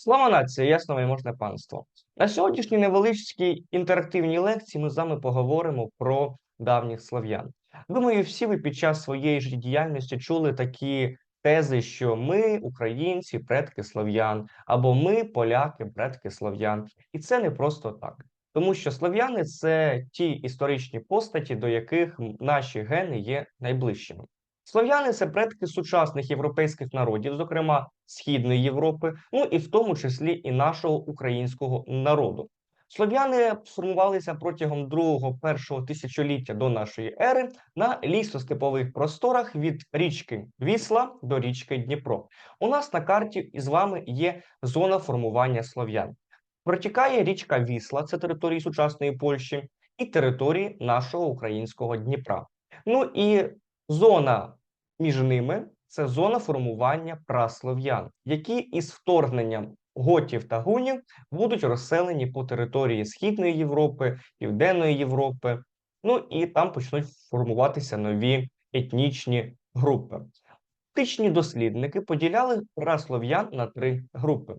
Слава нації, ясно і панство. На сьогоднішній невеличкій інтерактивній лекції ми з вами поговоримо про давніх слов'ян. Думаю, всі ви під час своєї життєдіяльності чули такі тези, що ми, українці, предки слов'ян, або ми, поляки, предки слов'ян. І це не просто так. Тому що слов'яни це ті історичні постаті, до яких наші гени є найближчими. Слов'яни це предки сучасних європейських народів, зокрема Східної Європи, ну і в тому числі і нашого українського народу. Слов'яни сформувалися протягом другого першого тисячоліття до нашої ери на лісостепових просторах від річки Вісла до річки Дніпро. У нас на карті із вами є зона формування слов'ян. Протікає річка Вісла, це території сучасної Польщі, і території нашого українського Дніпра. Ну і зона між ними це зона формування праслов'ян, які із вторгненням готів та гунів будуть розселені по території Східної Європи, Південної Європи. Ну і там почнуть формуватися нові етнічні групи. Античні дослідники поділяли праслов'ян на три групи.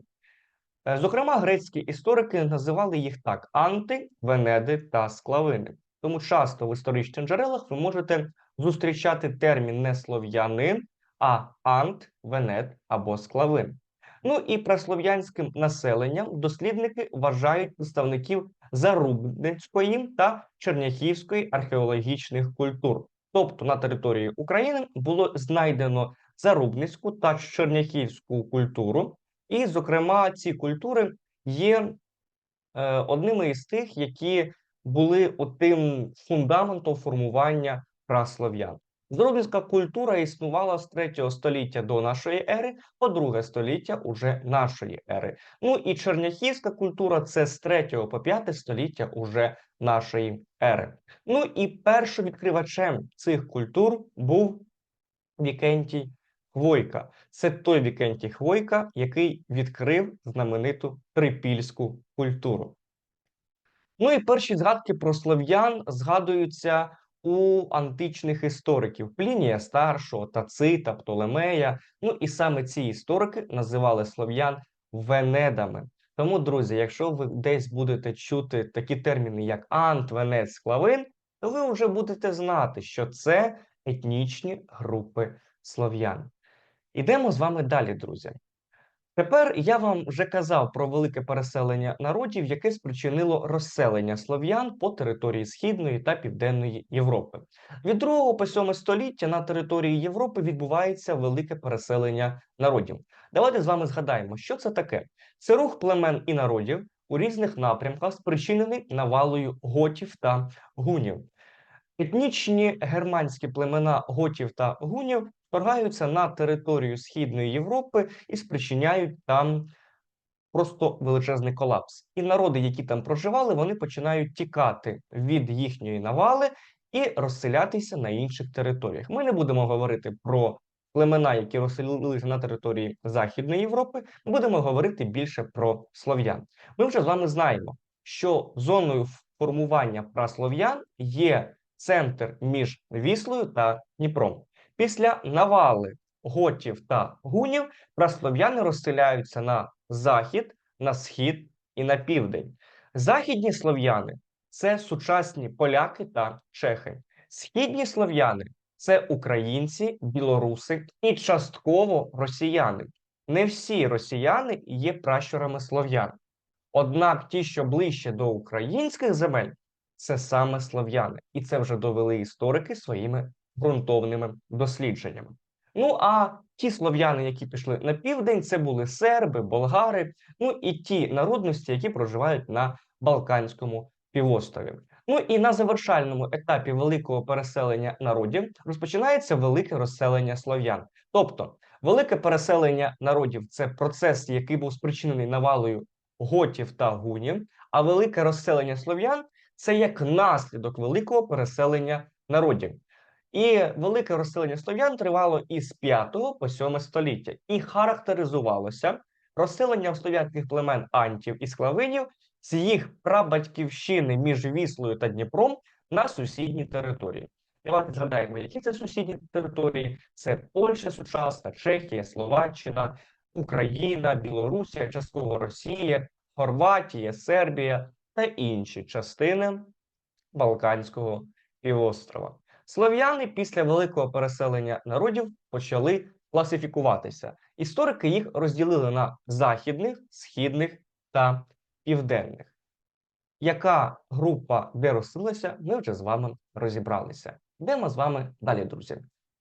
Е, Зокрема, грецькі історики називали їх так: анти, венеди та склавини. Тому часто в історичних джерелах ви можете зустрічати термін не слов'янин, а ант, венет або склавин. Ну і праслов'янським населенням дослідники вважають представників Зарубницької та Черняхівської археологічних культур. Тобто на території України було знайдено Зарубницьку та Черняхівську культуру, і, зокрема, ці культури є е, одними із тих, які були тим фундаментом формування праслов'ян. Зарубинська культура існувала з 3 століття до нашої ери, по 2 століття уже нашої ери. Ну і черняхівська культура це з 3 по 5 століття уже нашої ери. Ну і першим відкривачем цих культур був Вікентій Хвойка. Це той Вікентій Хвойка, який відкрив знамениту трипільську культуру. Ну і перші згадки про слов'ян згадуються у античних істориків Плінія старшого, Тацита, Птолемея. Ну і саме ці історики називали слов'ян венедами. Тому, друзі, якщо ви десь будете чути такі терміни, як ант, венець, склавин, то ви вже будете знати, що це етнічні групи слов'ян. Ідемо з вами далі, друзі. Тепер я вам вже казав про велике переселення народів, яке спричинило розселення слов'ян по території Східної та Південної Європи. Від 2 по 7 століття на території Європи відбувається велике переселення народів. Давайте з вами згадаємо, що це таке. Це рух племен і народів у різних напрямках, спричинений навалою готів та гунів. Етнічні германські племена готів та гунів вторгаються на територію Східної Європи і спричиняють там просто величезний колапс. І народи, які там проживали, вони починають тікати від їхньої навали і розселятися на інших територіях. Ми не будемо говорити про племена, які розселилися на території Західної Європи. Ми будемо говорити більше про слов'ян. Ми вже з вами знаємо, що зоною формування праслов'ян є центр між Віслою та Дніпром. Після навали готів та гунів праслов'яни розселяються на захід, на схід і на південь. Західні слов'яни це сучасні поляки та чехи. Східні слов'яни це українці, білоруси і частково росіяни. Не всі росіяни є пращурами слов'ян. Однак ті, що ближче до українських земель, це саме слов'яни, і це вже довели історики своїми ґрунтовними дослідженнями. Ну а ті слов'яни, які пішли на південь, це були серби, болгари, ну і ті народності, які проживають на Балканському півострові. Ну і на завершальному етапі великого переселення народів розпочинається велике розселення слов'ян. Тобто, велике переселення народів це процес, який був спричинений навалою готів та гунів, а велике розселення слов'ян це як наслідок великого переселення народів. І велике розселення слов'ян тривало із 5 по 7 століття і характеризувалося розселенням слов'янських племен антів і склавинів з їх прабатьківщини між Віслою та Дніпром на сусідні території. Давайте згадаємо, які це сусідні території: це Польща, сучасна, Чехія, Словаччина, Україна, Білорусія, частково Росія, Хорватія, Сербія та інші частини Балканського півострова. Слов'яни після великого переселення народів почали класифікуватися. Історики їх розділили на західних, східних та південних. Яка група де розселилася, ми вже з вами розібралися. Йдемо з вами далі, друзі.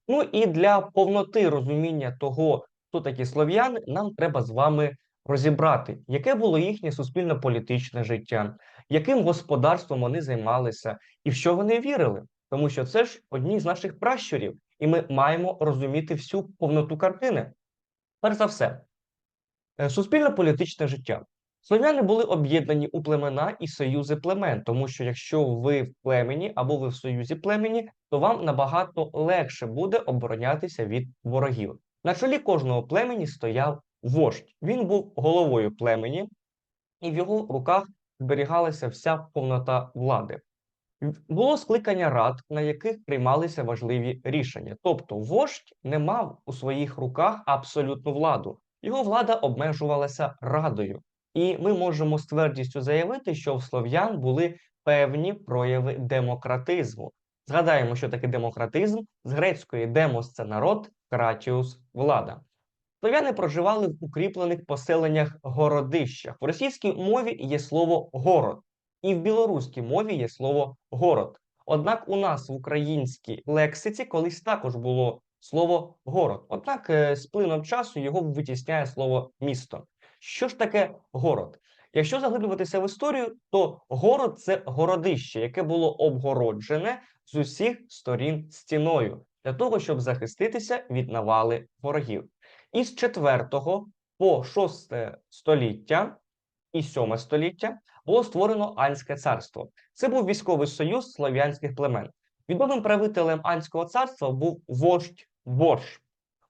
Ну і для повноти розуміння того, хто такі слов'яни, нам треба з вами розібрати, яке було їхнє суспільно-політичне життя, яким господарством вони займалися і в що вони вірили. Тому що це ж одні з наших пращурів, і ми маємо розуміти всю повноту картини. Перш за все, е, суспільно-політичне життя. Слов'яни були об'єднані у племена і союзи племен, тому що якщо ви в племені або ви в союзі племені, то вам набагато легше буде оборонятися від ворогів. На чолі кожного племені стояв вождь. Він був головою племені, і в його руках зберігалася вся повнота влади. Було скликання рад, на яких приймалися важливі рішення. Тобто, вождь не мав у своїх руках абсолютну владу. Його влада обмежувалася радою. І ми можемо з твердістю заявити, що в слов'ян були певні прояви демократизму. Згадаємо, що таке демократизм з грецької демос це народ, кратіус влада. Слов'яни проживали в укріплених поселеннях городищах. В російській мові є слово город, і в білоруській мові є слово город. Однак у нас в українській лексиці колись також було слово город. Однак е, з плином часу його витісняє слово місто. Що ж таке город? Якщо заглиблюватися в історію, то город це городище, яке було обгороджене з усіх сторін стіною для того, щоб захиститися від навали ворогів. Із 4 по 6 століття і 7 століття було створено Анське царство. Це був військовий союз слов'янських племен. Відомим правителем Анського царства був вождь Бош.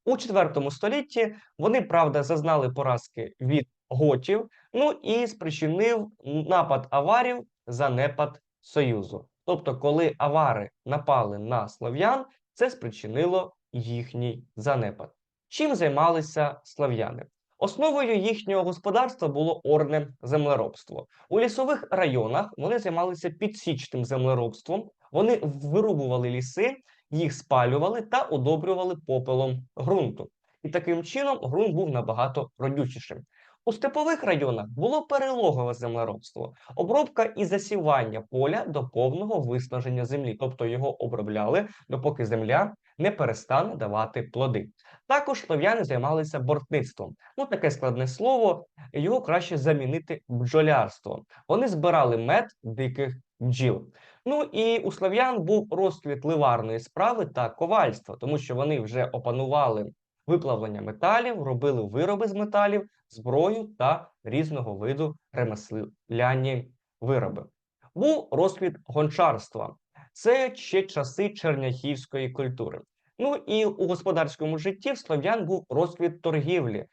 У 4 столітті вони, правда, зазнали поразки від готів, ну і спричинив напад аварів занепад Союзу. Тобто, коли авари напали на слов'ян, це спричинило їхній занепад. Чим займалися слов'яни? Основою їхнього господарства було орне землеробство. У лісових районах вони займалися підсічним землеробством, вони вирубували ліси, їх спалювали та удобрювали попелом ґрунту. І таким чином ґрунт був набагато родючішим. У степових районах було перелогове землеробство, обробка і засівання поля до повного виснаження землі, тобто його обробляли, допоки земля не перестане давати плоди. Також слов'яни займалися бортництвом. Ну таке складне слово, його краще замінити бджолярством. Вони збирали мед диких бджіл. Ну і у слов'ян був розквіт ливарної справи та ковальства, тому що вони вже опанували виплавлення металів, робили вироби з металів, зброю та різного виду ремесляні вироби. Був розквіт гончарства. Це ще часи черняхівської культури. Ну і у господарському житті в слов'ян був розквіт торгівлі.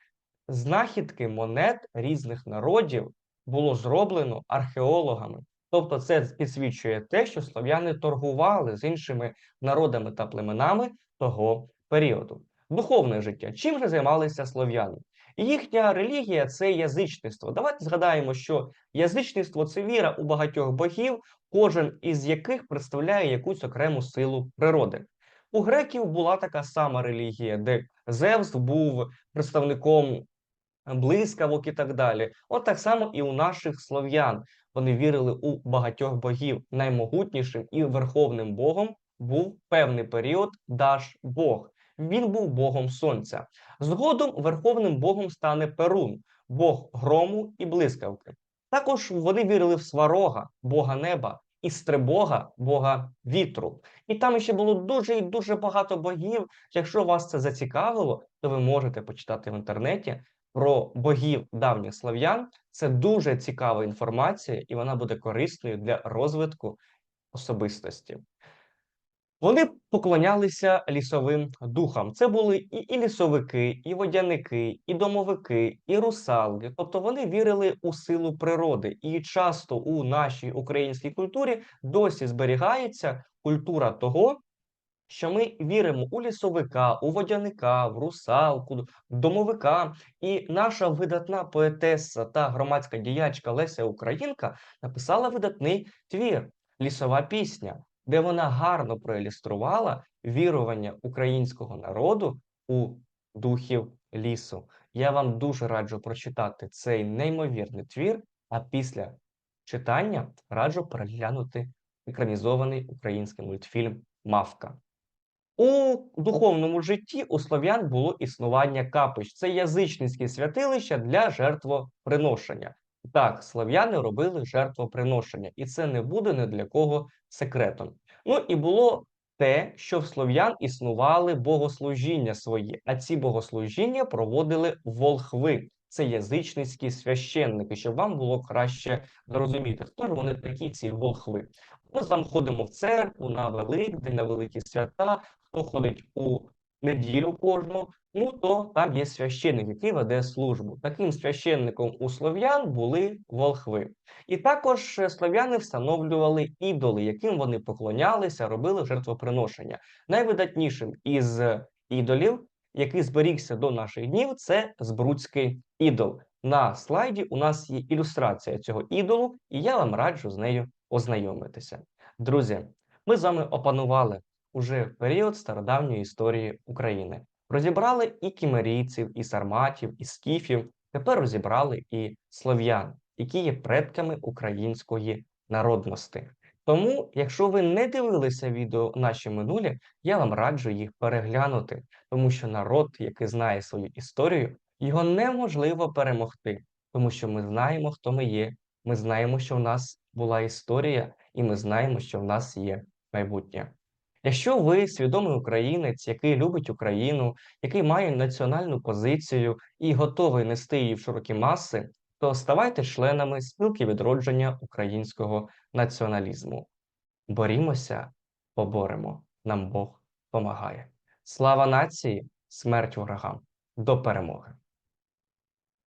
Знахідки монет різних народів було зроблено археологами. Тобто, це підсвідчує те, що слов'яни торгували з іншими народами та племенами того періоду. Духовне життя. Чим же займалися слов'яни? Їхня релігія це язичництво. Давайте згадаємо, що язичництво це віра у багатьох богів, кожен із яких представляє якусь окрему силу природи. У греків була така сама релігія, де Зевс був представником блискавок і так далі. От так само і у наших слов'ян. Вони вірили у багатьох богів. Наймогутнішим і верховним богом був певний період Даш Бог. Він був богом сонця. Згодом верховним богом стане Перун, бог грому і блискавки. Також вони вірили в сварога, бога неба, і стрибога, бога вітру. І там ще було дуже і дуже багато богів. Якщо вас це зацікавило, то ви можете почитати в інтернеті про богів давніх слав'ян. Це дуже цікава інформація, і вона буде корисною для розвитку особистості. Вони поклонялися лісовим духам. Це були і, і лісовики, і водяники, і домовики, і русалки. Тобто вони вірили у силу природи, і часто у нашій українській культурі досі зберігається культура того, що ми віримо у лісовика, у водяника, в русалку, домовика. І наша видатна поетеса та громадська діячка Леся Українка написала видатний твір Лісова пісня, де вона гарно проілюструвала вірування українського народу у духів лісу. Я вам дуже раджу прочитати цей неймовірний твір, а після читання раджу переглянути екранізований український мультфільм Мавка. У духовному житті у слов'ян було існування капищ. Це язичницькі святилища для жертвоприношення. Так, слов'яни робили жертвоприношення, і це не буде ні для кого секретом. Ну і було те, що в слов'ян існували богослужіння свої, а ці богослужіння проводили волхви. Це язичницькі священники, щоб вам було краще зрозуміти, хто ж вони такі, ці волхви. Ми з вами ходимо в церкву на Великдень, на великі свята. Хто ходить у неділю кожну, ну то там є священник, який веде службу. Таким священником у слов'ян були волхви. І також е, слов'яни встановлювали ідоли, яким вони поклонялися, робили жертвоприношення. Найвидатнішим із ідолів, який зберігся до наших днів, це Збруцький ідол. На слайді у нас є ілюстрація цього ідолу, і я вам раджу з нею ознайомитися. Друзі, ми з вами опанували уже період стародавньої історії України. Розібрали і кімерійців, і сарматів, і скіфів. Тепер розібрали і слов'ян, які є предками української народності. Тому, якщо ви не дивилися відео наші минулі, я вам раджу їх переглянути, тому що народ, який знає свою історію, його неможливо перемогти, тому що ми знаємо, хто ми є. Ми знаємо, що в нас була історія, і ми знаємо, що в нас є майбутнє. Якщо ви свідомий українець, який любить Україну, який має національну позицію і готовий нести її в широкі маси, то ставайте членами спілки відродження українського націоналізму. Борімося, поборемо, нам Бог помагає. Слава нації, смерть ворогам, до перемоги!